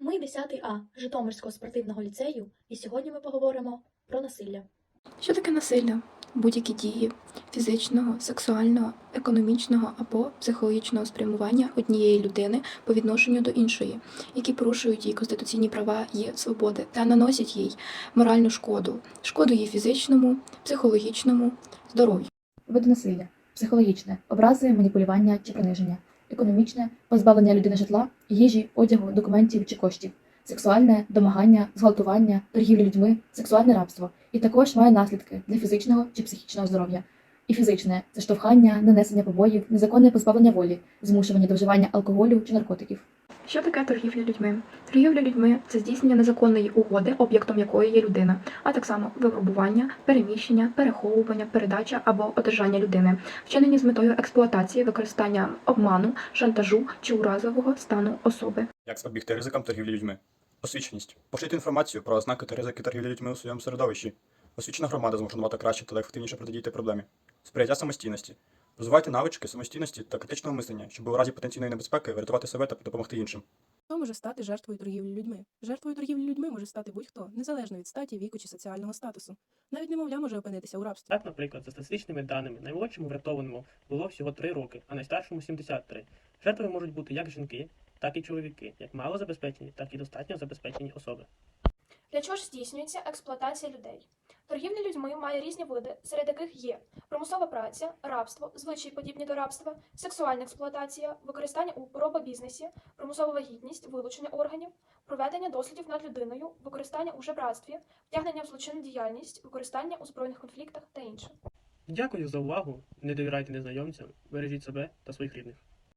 Ми 10 А Житомирського спортивного ліцею, і сьогодні ми поговоримо про насилля. Що таке насилля? Будь-які дії фізичного, сексуального, економічного або психологічного спрямування однієї людини по відношенню до іншої, які порушують її конституційні права і свободи та наносять їй моральну шкоду, шкоду її фізичному, психологічному здоров'ю. Види насилля, психологічне, образи, маніпулювання чи приниження, економічне, позбавлення людини житла, їжі, одягу, документів чи коштів, сексуальне, домагання, зґвалтування, торгівлю людьми, сексуальне рабство, і також має наслідки для фізичного чи психічного здоров'я. І фізичне це штовхання, нанесення побоїв, незаконне позбавлення волі, змушування до вживання алкоголю чи наркотиків. Що таке торгівля людьми? Торгівля людьми це здійснення незаконної угоди, об'єктом якої є людина, а так само випробування, переміщення, переховування, передача або одержання людини, вчинені з метою експлуатації, використання обману, шантажу чи уразового стану особи. Як запобігти ризикам торгівлі людьми? Освіченість. Поширити інформацію про ознаки та ризики торгівлі людьми у своєму середовищі. Освічена громада зможе краще та ефективніше протидіяти проблемі. Сприяття самостійності. Розвивайте навички самостійності та критичного мислення, щоб у разі потенційної небезпеки врятувати себе та допомогти іншим. Хто може стати жертвою торгівлі людьми? Жертвою торгівлі людьми може стати будь-хто, незалежно від статі, віку чи соціального статусу. Навіть немовля може опинитися у рабстві. Так, наприклад, за статистичними даними, наймолодшому врятованому було всього 3 роки, а найстаршому 73. Жертвою можуть бути як жінки, так і чоловіки, як малозабезпечені, так і достатньо забезпечені особи. Для чого ж здійснюється експлуатація людей? Торгівля людьми має різні види, серед яких є примусова праця, рабство, звичаї подібні до рабства, сексуальна експлуатація, використання у робобізнесі, примусова вагітність, вилучення органів, проведення дослідів над людиною, використання у жебратстві, втягнення в злочинну діяльність, використання у збройних конфліктах та інше. Дякую за увагу. Не довіряйте незнайомцям, бережіть себе та своїх рідних.